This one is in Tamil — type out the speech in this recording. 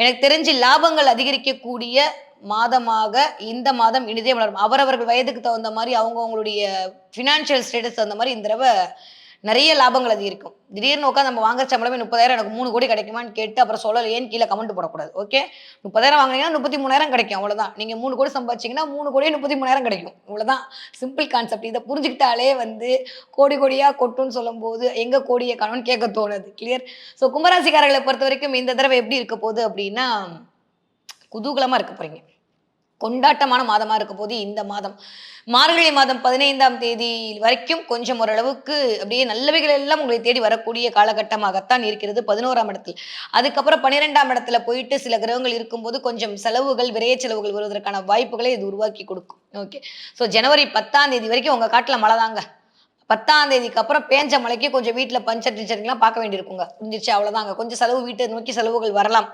எனக்கு தெரிஞ்சு லாபங்கள் அதிகரிக்கக்கூடிய மாதமாக இந்த மாதம் இனிதே வளரும். அவரவர்கள் வயதுக்கு தகுந்த மாதிரி அவங்கவுங்களுடைய ஃபினான்ஷியல் ஸ்டேட்டஸ் தகுந்த மாதிரி இந்த தடவை நிறைய லாபங்கள் அதிகரிக்கும் திடீர்னு உட்காந்து நம்ம வாங்குற சம்பளமே முப்பதாயிரம் எனக்கு மூணு கோடி கிடைக்குமான்னு கேட்டு அப்புறம் சொல்லலையேன்னு கீழே கமெண்ட் போடக்கூடாது ஓகே முப்பதாயிரம் வாங்குறீங்கன்னா முப்பத்தி மூணாயிரம் கிடைக்கும் அவ்வளவுதான். நீங்க மூணு கோடி சம்பாதிச்சீங்கன்னா மூணு கோடியே முப்பத்தி மூணாயிரம் கிடைக்கும் இவ்வளவுதான். சிம்பிள் கான்செப்ட் இதை புரிஞ்சுக்கிட்டாலே வந்து கோடி கோடியா கொட்டுன்னு சொல்லும்போது எங்க கோடியை காணும்னு கேட்க தோணுது. கிளியர் ஸோ கும்பராசிக்காரர்களை பொறுத்த வரைக்கும் இந்த தடவை எப்படி இருக்க போகுது அப்படின்னா குதூகலமா இருக்க போறீங்க. கொண்டாட்டமான மாதமாக இருக்க போது இந்த மாதம். மார்கழி மாதம் பதினைந்தாம் தேதி வரைக்கும் கொஞ்சம் ஓரளவுக்கு அப்படியே நல்லவைகள் எல்லாம் உங்களை தேடி வரக்கூடிய காலகட்டமாகத்தான் இருக்கிறது பதினோராம் இடத்தில். அதுக்கப்புறம் பன்னிரெண்டாம் இடத்துல போயிட்டு சில கிரகங்கள் இருக்கும்போது கொஞ்சம் செலவுகள் விரைய செலவுகள் வருவதற்கான வாய்ப்புகளை இது உருவாக்கி கொடுக்கும். ஓகே ஸோ ஜனவரி பத்தாம் தேதி வரைக்கும் உங்கள் காட்டில் மழை தாங்க. பத்தாம் தேதிக்கு அப்புறம் பேஞ்ச மழைக்கு கொஞ்சம் வீட்டில் பஞ்சர் டிஞ்சர்லாம் பார்க்க வேண்டியிருக்குங்க. புரிஞ்சிருச்சு அவ்வளோதாங்க கொஞ்சம் செலவு வீட்டை நோக்கி செலவுகள் வரலாம்.